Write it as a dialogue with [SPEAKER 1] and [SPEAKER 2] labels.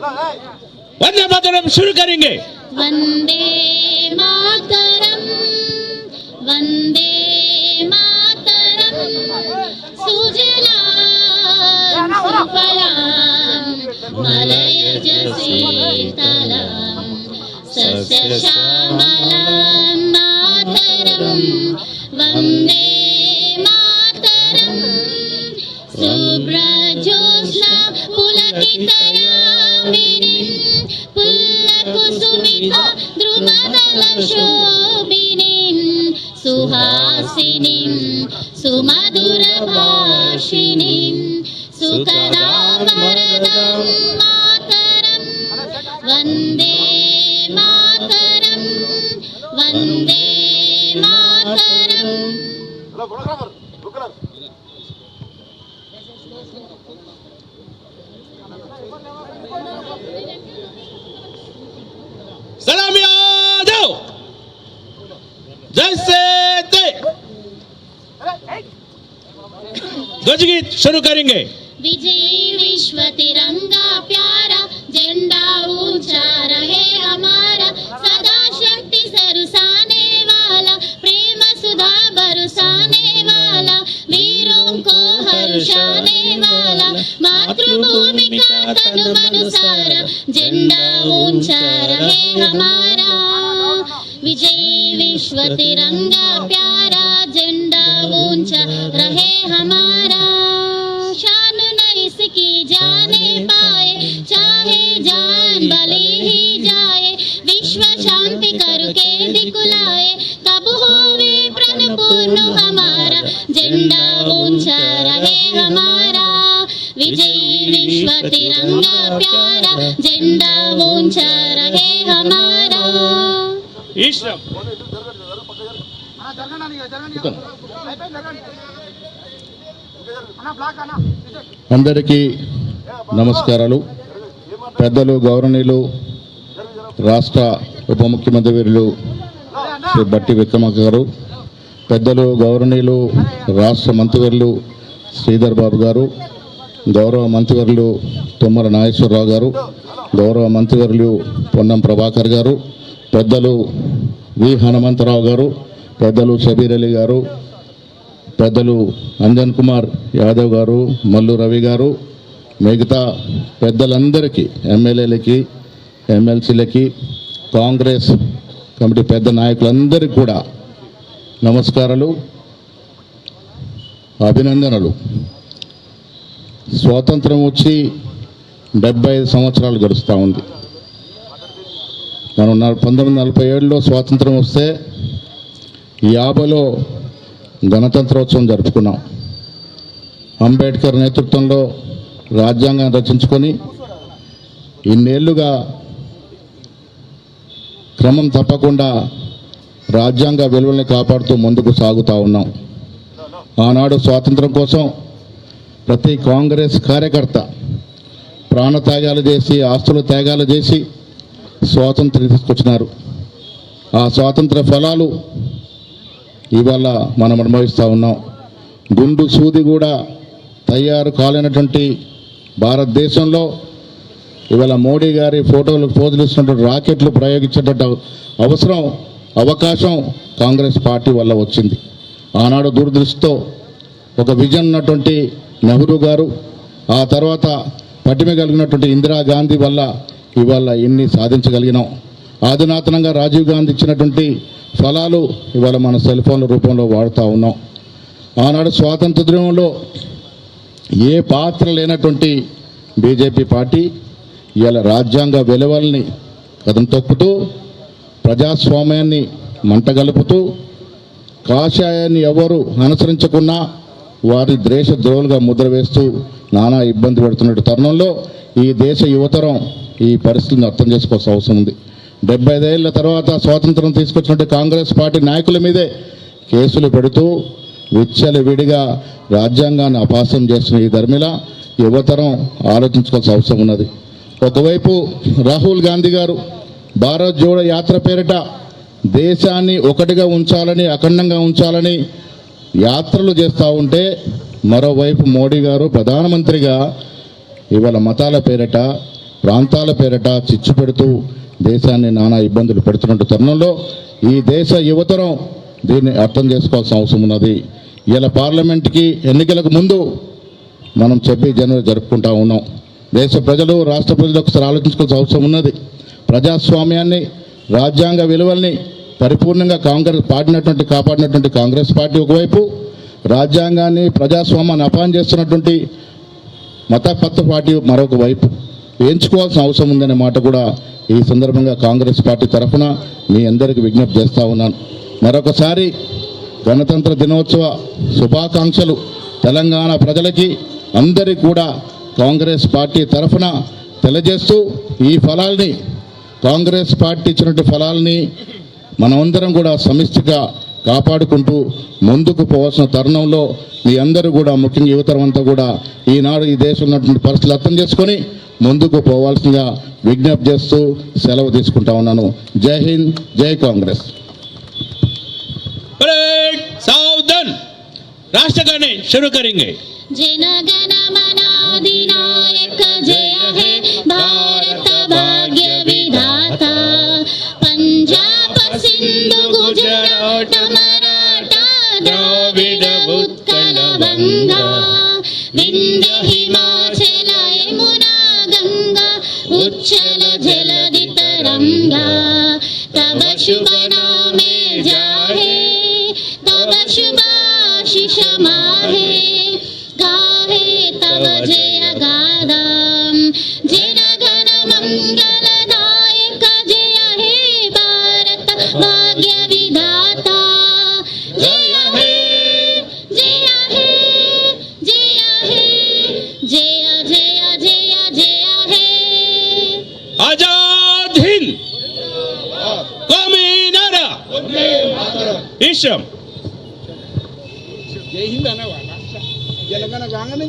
[SPEAKER 1] वंदे मातरम शुरू करेंगे।
[SPEAKER 2] वंदे मातरम वंदे मातरम सुजला सुफलाम मलयज सस्य श्यामलाम मातरम, वंदे मातरम
[SPEAKER 1] सुब्रजोत्सव पुलकित। rumah ध्वज गीत शुरू करेंगे।
[SPEAKER 2] विजयी विश्व तिरंगा प्यारा, झंडा ऊँचा रहे हमारा, सदा शक्ति सरसाने वाला, प्रेम सुधा बरसाने वाला, वीरों को हर्षाने वाला, मातृभूमि का तन मन सारा झंडा ऊँचा रहे हमारा। विजयी विश्व तिरंगा प्यारा, झंडा ऊँचा रहे हमारा। करके दिखलाए तब होवे प्रण पूर्ण हमारा झंडा ऊंचा रहे हमारा विजयी विश्व तिरंगा प्यारा झंडा ऊंचा रहे हमारा
[SPEAKER 1] ఈశ్వరం
[SPEAKER 3] అందరికీ నమస్కారాలు పెద్దలు గౌరవనీయులు రాష్ట్ర ఉప ముఖ్యమంత్రి వీరులు శ్రీ బట్టి విక్రమార్క గారు పెద్దలు గౌరవనీయులు రాష్ట్ర మంత్రివర్యులు శ్రీధర్ బాబు గారు గౌరవ మంత్రివర్యులు తుమ్మల నాగేశ్వరరావు గారు గౌరవ మంత్రివర్యులు పొన్నం ప్రభాకర్ గారు పెద్దలు వి. హనుమంతరావు గారు పెద్దలు షబీర్ అలీ గారు పెద్దలు అంజన్ కుమార్ యాదవ్ గారు మల్లు రవి గారు మిగతా పెద్దలందరికీ ఎమ్మెల్యేలకి ఎమ్మెల్సీలకి కాంగ్రెస్ కమిటీ పెద్ద నాయకులందరికీ కూడా నమస్కారాలు అభినందనలు. స్వాతంత్రం వచ్చి డెబ్బై ఐదు సంవత్సరాలు గడుస్తూ ఉంది. మనం పంతొమ్మిది నలభై ఏడులో స్వాతంత్రం వస్తే యాభైలో గణతంత్రోత్సవం జరుపుకున్నాం. అంబేద్కర్ నేతృత్వంలో రాజ్యాంగం రచించుకొని ఇన్నేళ్ళుగా క్రమం తప్పకుండా రాజ్యాంగ విలువల్ని కాపాడుతూ ముందుకు సాగుతూ ఉన్నాం. ఆనాడు స్వాతంత్రం కోసం ప్రతి కాంగ్రెస్ కార్యకర్త ప్రాణత్యాగాలు చేసి ఆస్తులు త్యాగాలు చేసి స్వాతంత్రం తీసుకొచ్చినారు. ఆ స్వాతంత్ర ఫలాలు ఇవాళ మనం అనుభవిస్తూ ఉన్నాం. గుండు సూది కూడా తయారు కాలేనటువంటి భారతదేశంలో ఇవాళ మోడీ గారి ఫోటోలు పోజులు ఇస్తున్నటువంటి రాకెట్లు ప్రయోగించేటట్టు అవసరం అవకాశం కాంగ్రెస్ పార్టీ వల్ల వచ్చింది. ఆనాడు దూరదృష్టితో ఒక విజన్ ఉన్నటువంటి నెహ్రూ గారు ఆ తర్వాత పటిమ కలిగినటువంటి ఇందిరాగాంధీ వల్ల ఇవాళ ఎన్ని సాధించగలిగినాం. ఆధునాతనంగా రాజీవ్ గాంధీ ఇచ్చినటువంటి ఫలాలు ఇవాళ మన సెల్ ఫోన్ల రూపంలో వాడుతూ ఉన్నాం. ఆనాడు స్వాతంత్ర దినంలో ఏ పాత్ర లేనటువంటి బీజేపీ పార్టీ ఇవాళ రాజ్యాంగ విలువల్ని కథం తొక్కుతూ ప్రజాస్వామ్యాన్ని మంటగలుపుతూ కాషాయాన్ని ఎవరు అనుసరించకున్నా వారి దేశ ద్రోహులుగా ముద్ర వేస్తూ నానా ఇబ్బంది పెడుతున్న తరుణంలో ఈ దేశ యువతరం ఈ పరిస్థితిని అర్థం చేసుకోవాల్సిన అవసరం ఉంది. డెబ్బై ఐదేళ్ళ తర్వాత స్వాతంత్రం తీసుకొచ్చినట్టు కాంగ్రెస్ పార్టీ నాయకుల మీదే కేసులు పెడుతూ విచ్చలు విడిగా రాజ్యాంగాన్ని అపాసం చేస్తున్న ఈ ధర్మిల యువతరం ఆలోచించుకోవాల్సిన అవసరం ఉన్నది. ఒకవైపు రాహుల్ గాంధీ గారు భారత్ జోడో యాత్ర పేరిట దేశాన్ని ఒకటిగా ఉంచాలని అఖండంగా ఉంచాలని యాత్రలు చేస్తూ ఉంటే మరోవైపు మోడీ గారు ప్రధానమంత్రిగా ఇవాళ మతాల పేరిట ప్రాంతాల పేరిట చిచ్చు పెడుతూ దేశాన్ని నానా ఇబ్బందులు పెడుతున్న తరుణంలో ఈ దేశ యువతరం దీన్ని అర్థం చేసుకోవాల్సిన అవసరం ఉన్నది. ఇలా పార్లమెంట్కి ఎన్నికలకు ముందు మనం చెప్పి జనవరి జరుపుకుంటా ఉన్నాం. దేశ ప్రజలు రాష్ట్ర ప్రజలు ఒకసారి ఆలోచించుకోవాల్సిన అవసరం ఉన్నది. ప్రజాస్వామ్యాన్ని రాజ్యాంగ విలువల్ని పరిపూర్ణంగా కాంగ్రెస్ పాడినటువంటి కాపాడినటువంటి కాంగ్రెస్ పార్టీ ఒకవైపు రాజ్యాంగాన్ని ప్రజాస్వామ్యాన్ని అపాయం చేస్తున్నటువంటి మతపత్ర పార్టీ మరొక వైపు. ఎంచుకోవాల్సిన అవసరం ఉందనే మాట కూడా ఈ సందర్భంగా కాంగ్రెస్ పార్టీ తరఫున మీ అందరికీ విజ్ఞప్తి చేస్తూ ఉన్నాను. మరొకసారి గణతంత్ర దినోత్సవ శుభాకాంక్షలు తెలంగాణ ప్రజలకి అందరికీ కూడా కాంగ్రెస్ పార్టీ తరఫున తెలియజేస్తూ ఈ ఫలాల్ని కాంగ్రెస్ పార్టీ ఇచ్చినటువంటి ఫలాల్ని మనమందరం కూడా సమిష్టిగా కాపాడుకుంటూ ముందుకు పోవాల్సిన తరుణంలో మీ అందరూ కూడా ముఖ్యంగా యువతరం అంతా కూడా ఈనాడు ఈ దేశంలో ఉన్నటువంటి పరిస్థితులు అర్థం చేసుకొని ముందుకు పోవాల్సిందిగా విజ్ఞప్తి చేస్తూ సెలవు తీసుకుంటా ఉన్నాను జై హింద్ జై కాంగ్రెస్
[SPEAKER 1] परेड सावधान राष्ट्र गाने शुरू करेंगे
[SPEAKER 2] जनगणमनाधिनायक जय हे भारत भाग्य विधाता पञ्जाब सिन्धु मराठा
[SPEAKER 1] దేశం
[SPEAKER 4] జై హింద్ అనేవాడు తెలంగాణ కాగానే